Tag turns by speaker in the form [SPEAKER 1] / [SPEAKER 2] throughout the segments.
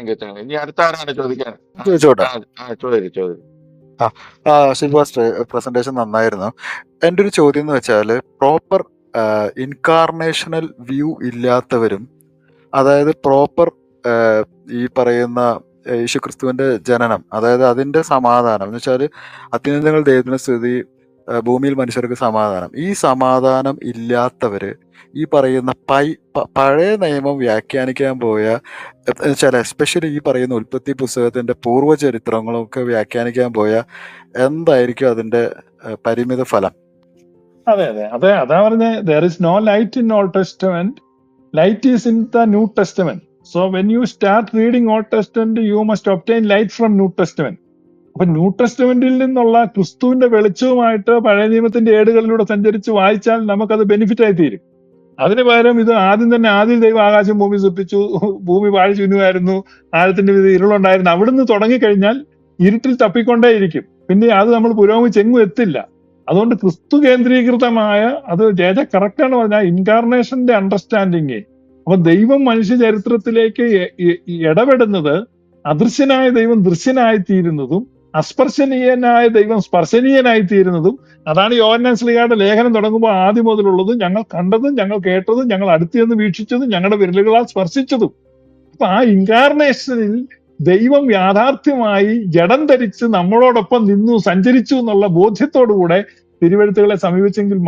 [SPEAKER 1] Thank you thank U ഇനി അടുത്ത ആരാണ് ചോദിക്കാൻ
[SPEAKER 2] ചോദിച്ചോട്ടെ.
[SPEAKER 1] ആ, ആ,
[SPEAKER 2] പ്രസന്റേഷൻ നന്നായിരുന്നു. എന്റെ ഒരു ചോദ്യം എന്ന് വെച്ചാൽ പ്രോപ്പർ ഇൻകാർണേഷണൽ വ്യൂ ഇല്ലാത്തവരും അതായത് പ്രോപ്പർ ഈ പറയുന്ന യേശുക്രിസ്തുവിന്റെ ജനനം അതായത് അതിന്റെ സമാധാനം എന്ന് വെച്ചാൽ അത്യുന്നതങ്ങൾ ദൈവത്തിന് സ്തുതി ഭൂമിയിൽ മനുഷ്യർക്ക് സമാധാനം. ഈ സമാധാനം ഇല്ലാത്തവര് ഈ പറയുന്ന പൈ പഴയ നിയമം വ്യാഖ്യാനിക്കാൻ പോയ വെച്ചാൽ എസ്പെഷ്യലി ഈ പറയുന്ന ഉൽപ്പത്തി പുസ്തകത്തിന്റെ പൂർവചരിത്രങ്ങളൊക്കെ വ്യാഖ്യാനിക്കാൻ പോയ എന്തായിരിക്കും അതിന്റെ പരിമിത ഫലം?
[SPEAKER 3] അതെ അതെ. അതെ അതാ പറഞ്ഞ there is no light in Old Testament light is in the New Testament so when you start reading Old Testament you must obtain light from New Testament അപ്പൊ ന്യൂ ടെസ്റ്റമെന്റിൽ നിന്നുള്ള ക്രിസ്തുവിന്റെ വെളിച്ചവുമായിട്ട് പഴയ നിയമത്തിന്റെ ഏടുകളിലൂടെ സഞ്ചരിച്ച് വായിച്ചാൽ നമുക്കത് ബെനിഫിറ്റ് ആയി തീരും അതിന് പകരം ഇത് ആദ്യം തന്നെ ആദ്യം ദൈവം ആകാശം ഭൂമി സൃഷ്ടിച്ചു ഭൂമി വാഴ ചുനുമായിരുന്നു ആഴത്തിന്റെ വിധ ഇരുളുണ്ടായിരുന്നു. അവിടുന്ന് തുടങ്ങിക്കഴിഞ്ഞാൽ ഇരുട്ടിൽ തപ്പിക്കൊണ്ടേയിരിക്കും. പിന്നെ അത് നമ്മൾ പുരോഗമിച്ച് എങ്ങും എത്തില്ല. അതുകൊണ്ട് ക്രിസ്തു കേന്ദ്രീകൃതമായ അത് ജേജ കറക്റ്റ് ആണ് പറഞ്ഞാൽ ഇൻകാർണേഷന്റെ അണ്ടർസ്റ്റാൻഡിങ് അപ്പൊ ദൈവം മനുഷ്യ ചരിത്രത്തിലേക്ക് ഇടപെടുന്നത് അദൃശ്യനായ ദൈവം ദൃശ്യനായി തീരുന്നതും അസ്പർശനീയനായ ദൈവം സ്പർശനീയനായി തീരുന്നതും അതാണ് യോഹന്നാൻ സ്ലിഹയുടെ ലേഖനം തുടങ്ങുമ്പോൾ ആദ്യം മുതലുള്ളതും ഞങ്ങൾ കണ്ടതും ഞങ്ങൾ കേട്ടതും ഞങ്ങൾ അടുത്തു നിന്ന് വീക്ഷിച്ചതും ഞങ്ങളുടെ വിരലുകളാൽ സ്പർശിച്ചതും. അപ്പൊ ആ ഇൻകാർണേഷനിൽ ദൈവം യാഥാർത്ഥ്യമായി ജഡം ധരിച്ച് നമ്മളോടൊപ്പം നിന്നു സഞ്ചരിച്ചു എന്നുള്ള ബോധ്യത്തോടുകൂടെ തിരുവഴുത്തുകളെ സമീപിച്ചെങ്കിൽ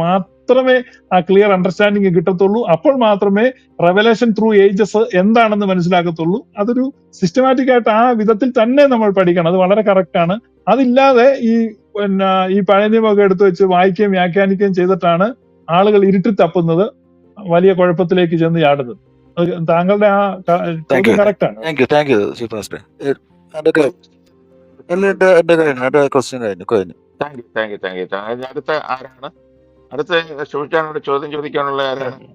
[SPEAKER 3] മാത്രമേ ആ ക്ലിയർ അണ്ടർസ്റ്റാൻഡിങ് കിട്ടത്തുള്ളൂ. അപ്പോൾ മാത്രമേ റെവലേഷൻ ത്രൂ ഏജസ് എന്താണെന്ന് മനസ്സിലാക്കത്തുള്ളൂ അതൊരു സിസ്റ്റമാറ്റിക് ആയിട്ട് ആ വിധത്തിൽ തന്നെ നമ്മൾ പഠിക്കണം. അത് വളരെ കറക്റ്റ് ആണ്. അതില്ലാതെ ഈ പിന്നെ ഈ പഴയ നിയമമൊക്കെ എടുത്തു വെച്ച് വായിക്കുകയും വ്യാഖ്യാനിക്കുകയും ചെയ്തിട്ടാണ് ആളുകൾ ഇരുട്ടി തപ്പുന്നത് വലിയ കുഴപ്പത്തിലേക്ക് ചെന്ന് ചാടുന്നത്. താങ്കളുടെ ആ കറക്റ്റ് ആണ്.
[SPEAKER 2] താങ്ക് യു താങ്ക് യു ക- എല്ലാം എന്റെ എന്റെ കഴിഞ്ഞു എന്റെ ക്വസ്റ്റ്യൻ കഴിഞ്ഞു. കഴിഞ്ഞു.
[SPEAKER 1] Thank you thank you thank you അടുത്ത ആരാണ്? അടുത്ത ഷോയിച്ചാനോട് ചോദ്യം ചോദിക്കാനുള്ള ആരാണ്.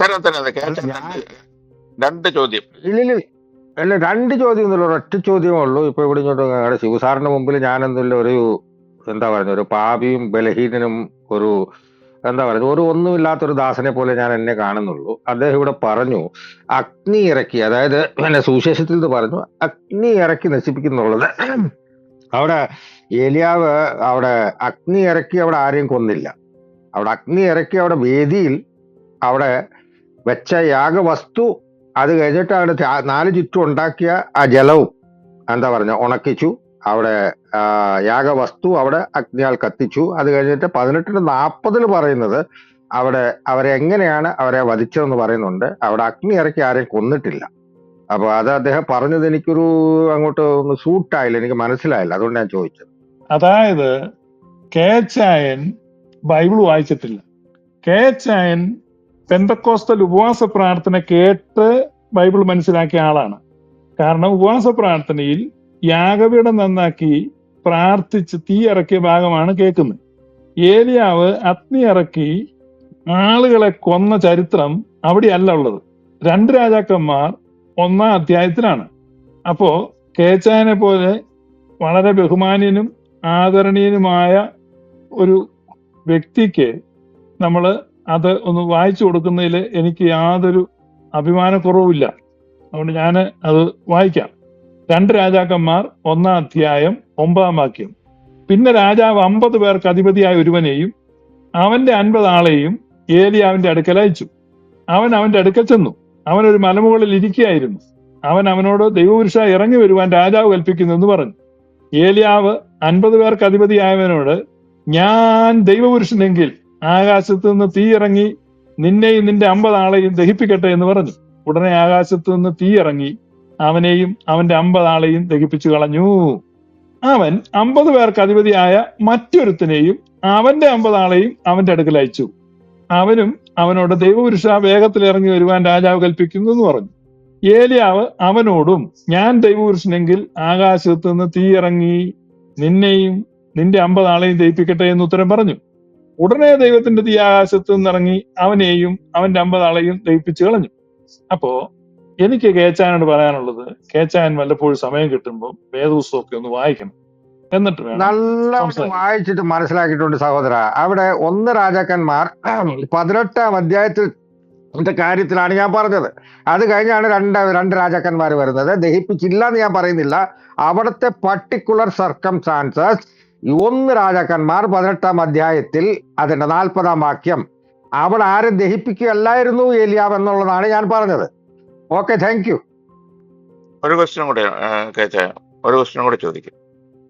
[SPEAKER 1] തരാം തരാം രണ്ട് രണ്ട് ചോദ്യം.
[SPEAKER 4] അല്ല രണ്ട് ചോദ്യം ഒന്നുമില്ല ഒരൊറ്റ ചോദ്യമേ ഉള്ളൂ. ഇപ്പൊ ഇവിടെ ഇങ്ങോട്ട് ഞങ്ങളുടെ ശിവസാറിന്റെ മുമ്പിൽ ഞാൻ ഞാനെന്തുള്ള ഒരു എന്താ പറയുന്നത് ഒരു പാപിയും ബലഹീനനും ഒരു എന്താ പറയുന്നത് ഒരു ഒന്നുമില്ലാത്തൊരു ദാസനെ പോലെ ഞാൻ എന്നെ കാണുന്നുള്ളൂ. അദ്ദേഹം ഇവിടെ പറഞ്ഞു അഗ്നി ഇറക്കി അതായത് എന്നെ സുവിശേഷത്തിൽ ഇത് പറഞ്ഞു അഗ്നി ഇറക്കി നശിപ്പിക്കുന്നുള്ളത്. അവിടെ ഏലിയാവ് അവിടെ അഗ്നി ഇറക്കി അവിടെ ആരെയും കൊന്നില്ല. അവിടെ അഗ്നി ഇറക്കി അവിടെ വേദിയിൽ അവിടെ വെച്ച യാഗവസ്തു അത് കഴിഞ്ഞിട്ട് അവിടെ നാല് ചുറ്റും ഉണ്ടാക്കിയ ആ ജലവും എന്താ പറഞ്ഞ ഉണക്കിച്ചു. അവിടെ യാഗവസ്തു അവിടെ അഗ്നിയാൽ കത്തിച്ചു. അത് കഴിഞ്ഞിട്ട് പതിനെട്ടിന് നാൽപ്പതിൽ പറയുന്നത് അവിടെ അവരെ എങ്ങനെയാണ് അവരെ വധിച്ചതെന്ന് പറയുന്നുണ്ട്. അവിടെ അഗ്നി ഇറക്കി ആരെയും കൊന്നിട്ടില്ല. അപ്പൊ അത് അദ്ദേഹം പറഞ്ഞത് എനിക്കൊരു അങ്ങോട്ട് ഒന്ന് സൂട്ടായില്ല എനിക്ക് മനസ്സിലായില്ല. അതുകൊണ്ട് ഞാൻ ചോദിച്ചത്.
[SPEAKER 3] അതായത് കെ ചായൻ ബൈബിൾ വായിച്ചിട്ടില്ല. കെ ചായൻ ഉപവാസ പ്രാർത്ഥന കേട്ട് ബൈബിൾ മനസ്സിലാക്കിയ ആളാണ്. കാരണം ഉപവാസ പ്രാർത്ഥനയിൽ യാഗപീഠം നന്നാക്കി പ്രാർത്ഥിച്ച് തീ ഇറക്കിയ ഭാഗമാണ് കേൾക്കുന്നത്. ഏലിയാവ് അഗ്നി ഇറക്കി ആളുകളെ കൊന്ന ചരിത്രം അവിടെയല്ല ഉള്ളത്. രണ്ട് രാജാക്കന്മാർ ഒന്നാം അധ്യായത്തിലാണ്. അപ്പോ കേച്ചായനെ പോലെ വളരെ ബഹുമാനീയനും ആദരണീയനുമായ ഒരു വ്യക്തിക്ക് നമ്മൾ അത് ഒന്ന് വായിച്ചു കൊടുക്കുന്നതിൽ എനിക്ക് യാതൊരു അഭിമാനക്കുറവില്ല അതുകൊണ്ട് ഞാൻ അത് വായിക്കാം. രണ്ട് രാജാക്കന്മാർ ഒന്നാം അധ്യായം ഒമ്പതാം വാക്യം. പിന്നെ രാജാവ് അമ്പത് പേർക്ക് അധിപതിയായ ഒരുവനെയും അവന്റെ അൻപത് ആളെയും ഏലിയാവിന്റെ അടുക്കൽ അയച്ചു. അവൻ അവന്റെ അടുക്കൽ ചെന്നു. അവൻ ഒരു മലമുകളിൽ ഇരിക്കുകയായിരുന്നു. അവൻ അവനോട് ദൈവപുരുഷ ഇറങ്ങി വരുവാൻ രാജാവ് കൽപ്പിക്കുന്നു എന്ന് പറഞ്ഞു. ഏലിയാവ് അൻപത് പേർക്ക് അധിപതിയായവനോട് ഞാൻ ദൈവപുരുഷനെങ്കിൽ ആകാശത്ത് നിന്ന് തീ ഇറങ്ങി നിന്നെയും നിന്റെ അമ്പത് ആളെയും ദഹിപ്പിക്കട്ടെ എന്ന് പറഞ്ഞു. ഉടനെ ആകാശത്ത് നിന്ന് തീ ഇറങ്ങി അവനെയും അവന്റെ അമ്പത് ആളെയും ദഹിപ്പിച്ചു കളഞ്ഞു. അവൻ അമ്പത് പേർക്ക് അധിപതിയായ മറ്റൊരുത്തനെയും അവന്റെ അമ്പത് ആളെയും അവന്റെ അടുക്കൽ അയച്ചു. അവനും അവനോട് ദൈവപുരുഷ വേഗത്തിൽ ഇറങ്ങി വരുവാൻ രാജാവ് കൽപ്പിക്കുന്നു എന്ന് പറഞ്ഞു. ഏലിയാവ് അവനോടും ഞാൻ ദൈവപുരുഷനെങ്കിൽ ആകാശത്ത് നിന്ന് തീ ഇറങ്ങി നിന്നെയും നിന്റെ അമ്പത് ആളെയും ദയിപ്പിക്കട്ടെ എന്ന് ഉത്തരം പറഞ്ഞു. ഉടനെ ദൈവത്തിന്റെ തീ ആകാശത്ത് നിന്നിറങ്ങി അവനെയും അവന്റെ അമ്പത് ആളെയും ദയിപ്പിച്ചു കളഞ്ഞു. അപ്പോ എനിക്ക് കേച്ചാനോട് പറയാനുള്ളത് കേച്ചാൻ വല്ലപ്പോഴും സമയം കിട്ടുമ്പോൾ വേദപുസ്തകമൊക്കെ ഒന്ന് വായിക്കണം. എന്നിട്ട് നല്ല
[SPEAKER 4] വായിച്ചിട്ട് മനസ്സിലാക്കിയിട്ടുണ്ട് സഹോദര. അവിടെ ഒന്ന് രാജാക്കന്മാർ പതിനെട്ടാം അധ്യായത്തിൽ കാര്യത്തിലാണ് ഞാൻ പറഞ്ഞത്. അത് കഴിഞ്ഞാണ് രണ്ട് രണ്ട് രാജാക്കന്മാർ വരുന്നത്. ദഹിപ്പിച്ചില്ല എന്ന് ഞാൻ പറയുന്നില്ല. അവിടുത്തെ പർട്ടിക്കുലർ സർക്കംസ്റ്റാൻസസ് ഒന്ന് രാജാക്കന്മാർ പതിനെട്ടാം അധ്യായത്തിൽ അതിന്റെ നാൽപ്പതാം വാക്യം. അവിടെ ആരും ദഹിപ്പിക്കുകയല്ലായിരുന്നു ഏലിയാവ് എന്നുള്ളതാണ് ഞാൻ പറഞ്ഞത്. ഓക്കെ താങ്ക് യു
[SPEAKER 1] ഒരു ക്വസ്റ്റ്യൻ കൂടെ ഒരു ക്വസ്റ്റ്യൻ കൂടെ ചോദിക്കും.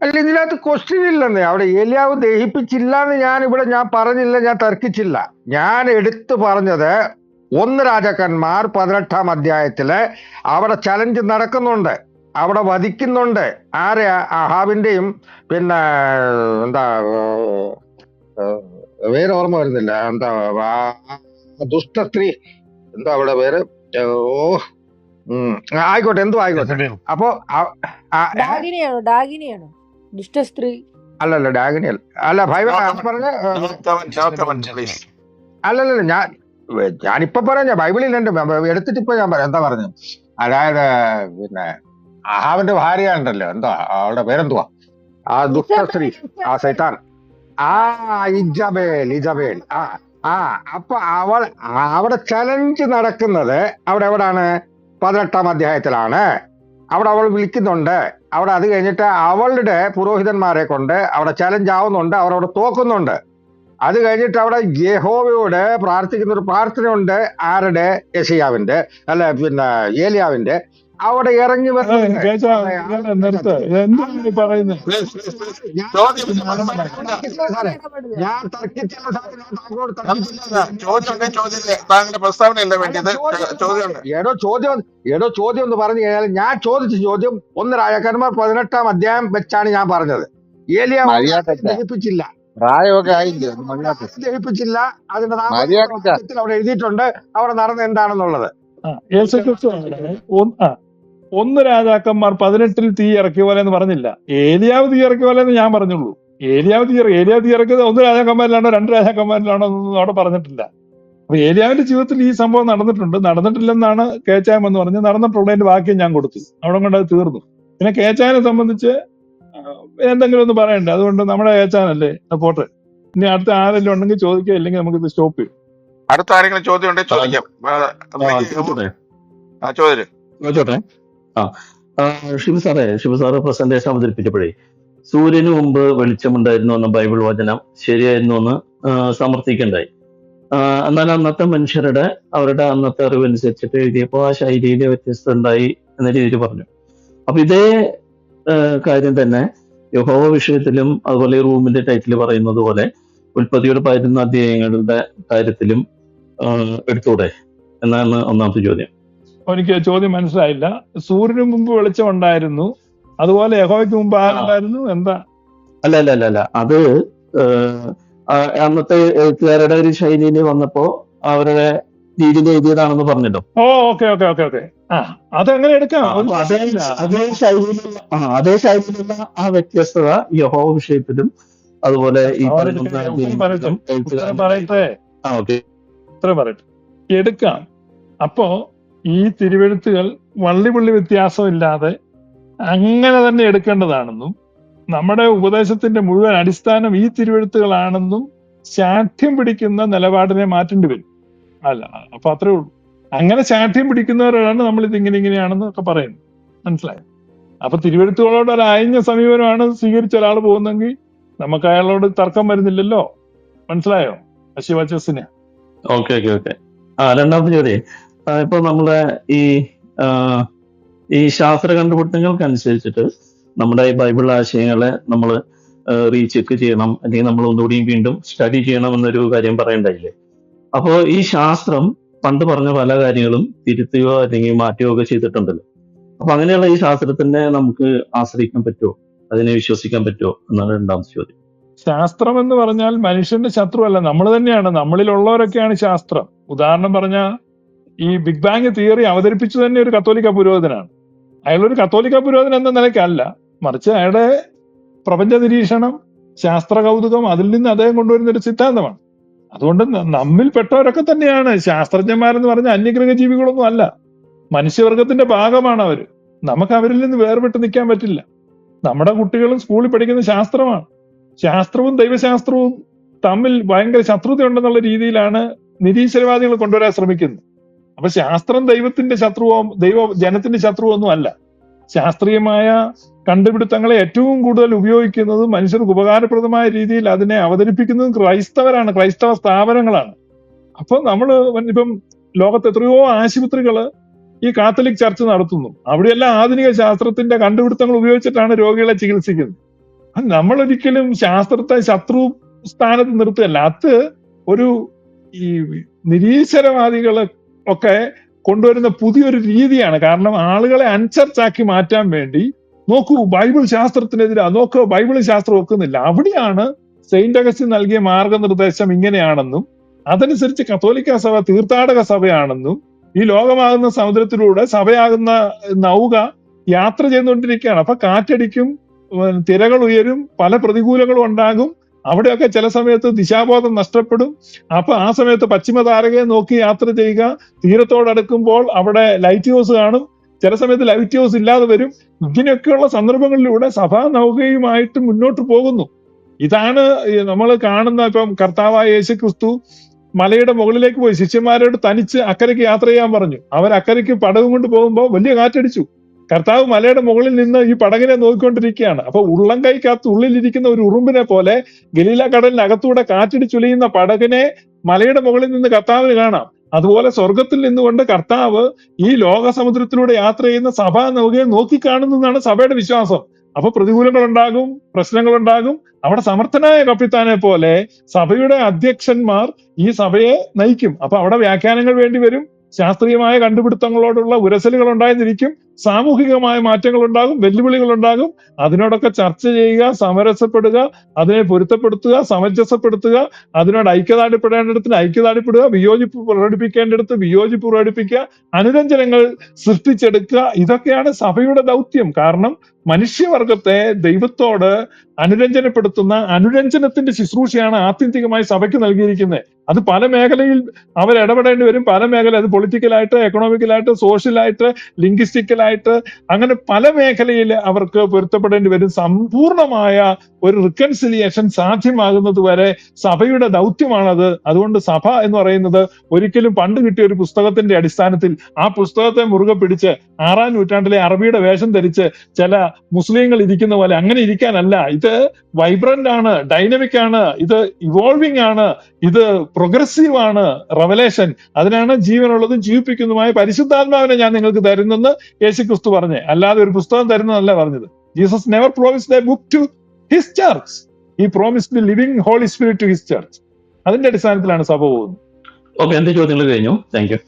[SPEAKER 4] അല്ല ഇതിനകത്ത് ക്വസ്റ്റ്യൻ ഇല്ലെന്നേ. അവിടെ ഏലിയാവ് ദഹിപ്പിച്ചില്ല എന്ന് ഞാൻ ഇവിടെ ഞാൻ പറഞ്ഞില്ല ഞാൻ തർക്കിച്ചില്ല. ഞാൻ എടുത്തു പറഞ്ഞത് ഒന്ന് രാജാക്കന്മാർ പതിനെട്ടാം അധ്യായത്തിൽ അവിടെ ചലഞ്ച് നടക്കുന്നുണ്ട്. അവിടെ വധിക്കുന്നുണ്ട്. ആരെ? അഹാബിന്റെയും പിന്നെ എന്താ വേറെ പേര് ഓർമ്മ വരുന്നില്ല. എന്താ ദുഷ്ട സ്ത്രീ എന്താ അവിടെ പേര്? ഓ ഉം, ആയിക്കോട്ടെ എന്തോ ആയിക്കോട്ടെ. അപ്പോ ആ- ആ-
[SPEAKER 5] ഡാഗിനിയാണോ? ഡാഗിനിയാണോ ദുഷ്ടസ്ത്രീ.
[SPEAKER 4] അല്ലല്ല ഡാഗനിയൽ അല്ല. പറഞ്ഞ അല്ലല്ല ഞാൻ ഞാനിപ്പോ പറഞ്ഞ ബൈബിളിൽ ഉണ്ട് എടുത്തിട്ട് ഇപ്പൊ ഞാൻ പറയാം. എന്താ പറഞ്ഞു? അതായത് പിന്നെ അഹാവിന്റെ ഭാര്യ ഉണ്ടല്ലോ എന്താ അവളുടെ പേരെന്തുവാ? ആ ദുഷ്ട സ്ത്രീ ആ സൈത്താൻ. ആ ഇജബേൽ ഇജബേൽ. ആ ആ അപ്പൊ അവൾ അവിടെ ചലഞ്ച് നടക്കുന്നത് അവിടെ എവിടാണ്? പതിനെട്ടാം അധ്യായത്തിലാണ്. അവിടെ അവൾ വിളിക്കുന്നുണ്ട്. അവിടെ അത് കഴിഞ്ഞിട്ട് അവളുടെ പുരോഹിതന്മാരെ കൊണ്ട് അവിടെ ചലഞ്ച് ആവുന്നുണ്ട് അവർ അവിടെ തോക്കുന്നുണ്ട്. അത് കഴിഞ്ഞിട്ട് അവിടെ യഹോവയോട് പ്രാർത്ഥിക്കുന്ന ഒരു പ്രാർത്ഥനയുണ്ട് ആരുടെ? യശയാവിന്റെ അല്ല പിന്നെ ഏലിയാവിന്റെ അവിടെ ഇറങ്ങി ഞാൻ താങ്കളോട്
[SPEAKER 1] ചോദ്യം ഉണ്ടെങ്കിൽ ചോദ്യം
[SPEAKER 4] എന്ന് പറഞ്ഞു കഴിഞ്ഞാൽ ഞാൻ ചോദിച്ച ചോദ്യം ഒന്ന് രാജാക്കന്മാർ പതിനെട്ടാം അധ്യായം വെച്ചാണ് ഞാൻ പറഞ്ഞത്. ഏലിയ ദഹിപ്പിച്ചില്ല.
[SPEAKER 6] പ്രായമൊക്കെ ആയില്ലേ?
[SPEAKER 4] ദഹിപ്പിച്ചില്ല. അതിന്റെ അവിടെ എഴുതിയിട്ടുണ്ട്. അവിടെ നടന്ന എന്താണെന്നുള്ളത്.
[SPEAKER 3] ഒന്ന് രാജാക്കന്മാർ പതിനെട്ടിൽ തീ ഇറക്കി പോലെ എന്ന് പറഞ്ഞില്ല. ഏലിയാവ് തീ ഇറക്കി പോലെ എന്ന് ഞാൻ പറഞ്ഞുള്ളൂ. ഏലിയാവ് തീ ഇറക്കി ഏലിയാവ് തീ ഇറക്കിയത് ഒന്ന് രാജാക്കന്മാരിലാണോ രണ്ട് രാജാക്കന്മാരിലാണോ എന്നൊന്നും അവിടെ പറഞ്ഞിട്ടില്ല. അപ്പൊ ഏലിയാവിന്റെ ജീവിതത്തിൽ ഈ സംഭവം നടന്നിട്ടുണ്ട്. നടന്നിട്ടില്ലെന്നാണ് കേച്ചായം എന്ന് പറഞ്ഞ് നടന്നിട്ടുള്ളതിന്റെ വാക്യം ഞാൻ കൊടുത്തു. അവിടെ കൊണ്ട് അത് തീർന്നു. പിന്നെ കേച്ചായനെ സംബന്ധിച്ച് എന്തെങ്കിലും ഒന്ന് പറയണ്ടേ? അതുകൊണ്ട് നമ്മുടെ കേച്ചാനല്ലേ പോട്ടെ. ഇനി അടുത്ത ആരെങ്കിലും ഉണ്ടെങ്കിൽ ചോദിക്കുക ഇല്ലെങ്കിൽ നമുക്ക് ഇത് സ്റ്റോപ്പ് ചെയ്യും.
[SPEAKER 1] അടുത്ത ആരെങ്കിലും ചോദ്യം ഉണ്ടെങ്കിൽ ചോദിക്കാം.
[SPEAKER 7] ചോദിച്ചോട്ടെ.
[SPEAKER 1] ആ
[SPEAKER 7] ഷിബു സാറേ ഷിബു സാറ് പ്രസന്റേഷൻ അവതരിപ്പിച്ചപ്പോഴേ സൂര്യന് മുമ്പ് വെളിച്ചമുണ്ടായിരുന്നു എന്ന ബൈബിൾ വചനം ശരിയായിരുന്നു എന്ന് സമർത്ഥിക്കണ്ടായി. എന്നാൽ അന്നത്തെ മനുഷ്യരുടെ അവരുടെ അന്നത്തെ അറിവനുസരിച്ചിട്ട് എഴുതിയപ്പോൾ ആ ശൈലിയിലെ വ്യത്യസ്തത ഉണ്ടായി എന്ന രീതിയിൽ പറഞ്ഞു. അപ്പൊ ഇതേ കാര്യം തന്നെ യഹോവ വിഷയത്തിലും അതുപോലെ റൂമിന്റെ ടൈറ്റിൽ പറയുന്നത് പോലെ ഉൽപ്പത്തിയുടെ പതിനൊന്ന് അധ്യായങ്ങളുടെ കാര്യത്തിലും എടുത്തൂടെ? എന്നാണ് ഒന്നാമത്തെ ചോദ്യം.
[SPEAKER 3] എനിക്ക് ചോദ്യം മനസ്സിലായില്ല. സൂര്യന് മുമ്പ് വെളിച്ചം ഉണ്ടായിരുന്നു. അതുപോലെ യഹോയ്ക്ക് മുമ്പ് ആരുണ്ടായിരുന്നു എന്താ?
[SPEAKER 7] അല്ല അല്ല അല്ല അല്ല. അത് അന്നത്തെ എഴുത്തുകാരുടെ ഒരു ശൈലിയിൽ വന്നപ്പോ അവരുടെ രീതിയിൽ എഴുതിയതാണെന്ന് പറഞ്ഞല്ലോ
[SPEAKER 3] ഓ ഓക്കെ ഓക്കെ ഓക്കെ ഓക്കെ. ആ അതെങ്ങനെ എടുക്കാം?
[SPEAKER 7] അതേ. അതേ ശൈലിയിലുള്ള അതേ ശൈലിയിലുള്ള ആ വ്യത്യസ്തത യഹോ വിഷയത്തിലും അതുപോലെ ഈ
[SPEAKER 3] പറയട്ടെ. എടുക്കാം. അപ്പോ ഈ തിരുവെഴുത്തുകൾ വള്ളിപുള്ളി വ്യത്യാസമില്ലാതെ അങ്ങനെ തന്നെ എടുക്കേണ്ടതാണെന്നും നമ്മുടെ ഉപദേശത്തിന്റെ മുഴുവൻ അടിസ്ഥാനം ഈ തിരുവെഴുത്തുകളാണെന്നും ശാഠ്യം പിടിക്കുന്ന നിലപാടിനെ മാറ്റേണ്ടി വരും. അല്ല അപ്പൊ അത്രേ ഉള്ളൂ. അങ്ങനെ ശാഠ്യം പിടിക്കുന്നവരോടാണ് നമ്മൾ ഇത് ഇങ്ങനെ ഇങ്ങനെയാണെന്ന് ഒക്കെ പറയുന്നത്. മനസ്സിലായോ? അപ്പൊ തിരുവെഴുത്തുകളോട് ഒരു അയഞ്ഞ സമീപനമാണ് സ്വീകരിച്ച ഒരാൾ പോകുന്നെങ്കിൽ നമുക്ക് അയാളോട് തർക്കം വരുന്നില്ലല്ലോ? മനസ്സിലായോ? ശിവചസിന്
[SPEAKER 7] ഓക്കെ ഓക്കെ ഓക്കെ. ആ രണ്ടാമത്തെ ചോദ്യം. ഇപ്പൊ നമ്മുടെ ഈ ഈ ശാസ്ത്ര കണ്ടുപിടുത്തങ്ങൾക്കനുസരിച്ചിട്ട് നമ്മുടെ ഈ ബൈബിൾ ആശയങ്ങളെ നമ്മൾ റീചെക്ക് ചെയ്യണം. അല്ലെങ്കിൽ നമ്മൾ ഒന്നുകൂടി വീണ്ടും സ്റ്റഡി ചെയ്യണം എന്നൊരു കാര്യം പറയണ്ടായില്ലേ? അപ്പോൾ ഈ ശാസ്ത്രം പണ്ട് പറഞ്ഞ പല കാര്യങ്ങളും തിരുത്തുകയോ അല്ലെങ്കിൽ മാറ്റുകയോ ഒക്കെ ചെയ്തിട്ടുണ്ടല്ലോ. അപ്പൊ അങ്ങനെയുള്ള ഈ ശാസ്ത്രത്തിനെ നമുക്ക് ആശ്രയിക്കാൻ പറ്റുമോ? അതിനെ വിശ്വസിക്കാൻ പറ്റുമോ? എന്നാണ് രണ്ടാമത്തെ ചോദ്യം.
[SPEAKER 3] ശാസ്ത്രം എന്ന് പറഞ്ഞാൽ മനുഷ്യന്റെ ശത്രുവല്ല. നമ്മൾ തന്നെയാണ്. നമ്മളിലുള്ളവരൊക്കെയാണ് ശാസ്ത്രം. ഉദാഹരണം പറഞ്ഞ ഈ ബിഗ് ബാങ് തിയറി അവതരിപ്പിച്ചു തന്നെ ഒരു കത്തോലിക്ക പുരോഹിതനാണ്. അയാളൊരു കത്തോലിക്ക പുരോഹിതൻ എന്ന നിലയ്ക്കല്ല. മറിച്ച് അയാളുടെ പ്രപഞ്ച നിരീക്ഷണം ശാസ്ത്ര കൗതുകം അതിൽ നിന്ന് അദ്ദേഹം കൊണ്ടുവരുന്ന ഒരു സിദ്ധാന്തമാണ്. അതുകൊണ്ട് നമ്മിൽ പെട്ടവരൊക്കെ തന്നെയാണ്. ശാസ്ത്രജ്ഞന്മാരെന്ന് പറഞ്ഞ അന്യഗ്രഹ ജീവികളൊന്നും അല്ല. മനുഷ്യവർഗത്തിന്റെ ഭാഗമാണ് അവർ. നമുക്ക് അവരിൽ നിന്ന് വേർപെട്ട് നിൽക്കാൻ പറ്റില്ല. നമ്മുടെ കുട്ടികളും സ്കൂളിൽ പഠിക്കുന്ന ശാസ്ത്രമാണ്. ശാസ്ത്രവും ദൈവശാസ്ത്രവും തമ്മിൽ ഭയങ്കര ശത്രുതയുണ്ടെന്നുള്ള രീതിയിലാണ് നിരീശ്വരവാദികൾ കൊണ്ടുവരാൻ ശ്രമിക്കുന്നത്. അപ്പൊ ശാസ്ത്രം ദൈവത്തിന്റെ ശത്രുവോ ദൈവ ജനത്തിന്റെ ശത്രുവോ ഒന്നും അല്ല. ശാസ്ത്രീയമായ കണ്ടുപിടുത്തങ്ങളെ ഏറ്റവും കൂടുതൽ ഉപയോഗിക്കുന്നത് മനുഷ്യർക്ക് ഉപകാരപ്രദമായ രീതിയിൽ അതിനെ അവതരിപ്പിക്കുന്നത് ക്രൈസ്തവരാണ് ക്രൈസ്തവ സ്ഥാപനങ്ങളാണ്. അപ്പൊ നമ്മൾ ഇപ്പം ലോകത്ത് എത്രയോ ആശുപത്രികൾ ഈ കാത്തലിക് ചർച്ച് നടത്തുന്നു. അവിടെയെല്ലാം ആധുനിക ശാസ്ത്രത്തിന്റെ കണ്ടുപിടുത്തങ്ങൾ ഉപയോഗിച്ചിട്ടാണ് രോഗികളെ ചികിത്സിക്കുന്നത്. അത് നമ്മളൊരിക്കലും ശാസ്ത്രത്തെ ശത്രു സ്ഥാനത്ത് നിർത്തുകയല്ല. അത് ഒരു ഈ നിരീശ്വരവാദികൾ ഒക്കെ കൊണ്ടുവരുന്ന പുതിയൊരു രീതിയാണ്. കാരണം ആളുകളെ അൺചർച്ചാക്കി മാറ്റാൻ വേണ്ടി നോക്കൂ ബൈബിൾ ശാസ്ത്രത്തിനെതിരെ നോക്കൂ ബൈബിൾ ശാസ്ത്രം ഒക്കുന്നില്ല. അവിടെയാണ് സെയിന്റ് അഗസ്റ്റിൻ നൽകിയ മാർഗനിർദ്ദേശം ഇങ്ങനെയാണെന്നും അതനുസരിച്ച് കത്തോലിക്ക സഭ തീർത്ഥാടക സഭയാണെന്നും ഈ ലോകമാകുന്ന സമുദ്രത്തിലൂടെ സഭയാകുന്ന നൗക യാത്ര ചെയ്തുകൊണ്ടിരിക്കുകയാണ്. അപ്പൊ കാറ്റടിക്കും തിരകൾ ഉയരും പല പ്രതികൂലങ്ങളും ഉണ്ടാകും. അവിടെയൊക്കെ ചില സമയത്ത് ദിശാബോധം നഷ്ടപ്പെടും. അപ്പൊ ആ സമയത്ത് പശ്ചിമ താരകയെ നോക്കി യാത്ര ചെയ്യുക. തീരത്തോടടുക്കുമ്പോൾ അവിടെ ലൈറ്റ് ഹൗസ് കാണും. ചില സമയത്ത് ലൈറ്റ് ഹൗസ് ഇല്ലാതെ വരും. ഇങ്ങനെയൊക്കെയുള്ള സന്ദർഭങ്ങളിലൂടെ സഭാ നൗകയുമായിട്ട് മുന്നോട്ട് പോകുന്നു. ഇതാണ് നമ്മൾ കാണുന്ന ഇപ്പം കർത്താവായ യേശു ക്രിസ്തു മലയുടെ മുകളിലേക്ക് പോയി. ശിഷ്യന്മാരോട് തനിച്ച് അക്കരയ്ക്ക് യാത്ര ചെയ്യാൻ പറഞ്ഞു. അവർ അക്കരയ്ക്ക് പടവും കൊണ്ട് പോകുമ്പോൾ വലിയ കാറ്റടിച്ചു. കർത്താവ് മലയുടെ മുകളിൽ നിന്ന് ഈ പടകിനെ നോക്കിക്കൊണ്ടിരിക്കുകയാണ്. അപ്പൊ ഉള്ളം കൈക്കകത്ത് ഉള്ളിലിരിക്കുന്ന ഒരു ഉറുമ്പിനെ പോലെ ഗലീല കടലിനകത്തൂടെ കാറ്റടിച്ചുലയുന്ന പടകിനെ മലയുടെ മുകളിൽ നിന്ന് കർത്താവിന് കാണാം. അതുപോലെ സ്വർഗത്തിൽ നിന്നുകൊണ്ട് കർത്താവ് ഈ ലോകസമുദ്രത്തിലൂടെ യാത്ര ചെയ്യുന്ന സഭ നൗകയെ നോക്കിക്കാണുന്നതാണ് സഭയുടെ വിശ്വാസം. അപ്പൊ പ്രതികൂലങ്ങൾ ഉണ്ടാകും പ്രശ്നങ്ങൾ ഉണ്ടാകും അവിടെ സമർത്ഥനായ കപ്പിത്താനെ പോലെ സഭയുടെ അധ്യക്ഷന്മാർ ഈ സഭയെ നയിക്കും. അപ്പൊ അവിടെ വ്യാഖ്യാനങ്ങൾ വേണ്ടി വരും. ശാസ്ത്രീയമായ കണ്ടുപിടുത്തങ്ങളോടുള്ള ഉരസലുകൾ ഉണ്ടായിരിക്കും. സാമൂഹികമായ മാറ്റങ്ങൾ ഉണ്ടാകും വെല്ലുവിളികൾ ഉണ്ടാകും അതിനോടൊക്കെ ചർച്ച ചെയ്യുക സമരസപ്പെടുക അതിനെ പൊരുത്തപ്പെടുത്തുക സമഞ്ജസപ്പെടുത്തുക അതിനോട് ഐക്യദാടിപ്പെടേണ്ടിടത്തിന് ഐക്യദാടിപ്പെടുക വിയോജിപ്പ് പ്രകടിപ്പിക്കേണ്ടിടത്ത് വിയോജിപ്പ് പ്രകടിപ്പിക്കുക അനുരഞ്ജനങ്ങൾ സൃഷ്ടിച്ചെടുക്കുക. ഇതൊക്കെയാണ് സഭയുടെ ദൗത്യം. കാരണം മനുഷ്യവർഗത്തെ ദൈവത്തോട് അനുരഞ്ജനപ്പെടുത്തുന്ന അനുരഞ്ജനത്തിന്റെ ശുശ്രൂഷയാണ് ആത്യന്തികമായി സഭയ്ക്ക് നൽകിയിരിക്കുന്നത്. അത് പല മേഖലയിൽ അവർ ഇടപെടേണ്ടി വരും. പല മേഖല അത് പൊളിറ്റിക്കലായിട്ട് എക്കണോമിക്കലായിട്ട് സോഷ്യലായിട്ട് ലിംഗ്വിസ്റ്റിക്കലായിട്ട് അങ്ങനെ പല മേഖലയിൽ അവർക്ക് പൊരുത്തപ്പെടേണ്ടി വരും. സമ്പൂർണമായ ഒരു റിക്കൺസിലിയേഷൻ സാധ്യമാകുന്നത് വരെ സഭയുടെ ദൗത്യമാണത്. അതുകൊണ്ട് സഭ എന്ന് പറയുന്നത് ഒരിക്കലും പണ്ട് കിട്ടിയ ഒരു പുസ്തകത്തിന്റെ അടിസ്ഥാനത്തിൽ ആ പുസ്തകത്തെ മുറുകെ പിടിച്ച് ആറാം നൂറ്റാണ്ടിലെ അറബിയുടെ വേഷം ധരിച്ച് ചില മുസ്ലിങ്ങൾ ഇരിക്കുന്ന പോലെ അങ്ങനെ ഇരിക്കാനല്ല. ഇത് വൈബ്രന്റ് ആണ് ഡൈനമിക് ആണ് ഇത് ഇവോൾവിംഗ് ആണ് ഇത് പ്രോഗ്രസീവ് ആണ് റവലേഷൻ അതിനാണ് ജീവനുള്ളതും ജീവിപ്പിക്കുന്നതുമായ പരിശുദ്ധാത്മാവിനെ ഞാൻ നിങ്ങൾക്ക് തരുന്നെന്ന് യേശു ക്രിസ്തു പറഞ്ഞേ അല്ലാതെ ഒരു പുസ്തകം തരുന്നതല്ല പറഞ്ഞത്. Jesus never promise a book to his church he promised living Holy Spirit to his church അതിന്റെ അടിസ്ഥാനത്തിലാണ് സഭ പോകുന്നത്.
[SPEAKER 7] ഓക്കെ എന്റെ ചോദ്യങ്ങൾ കഴിഞ്ഞു? Thank U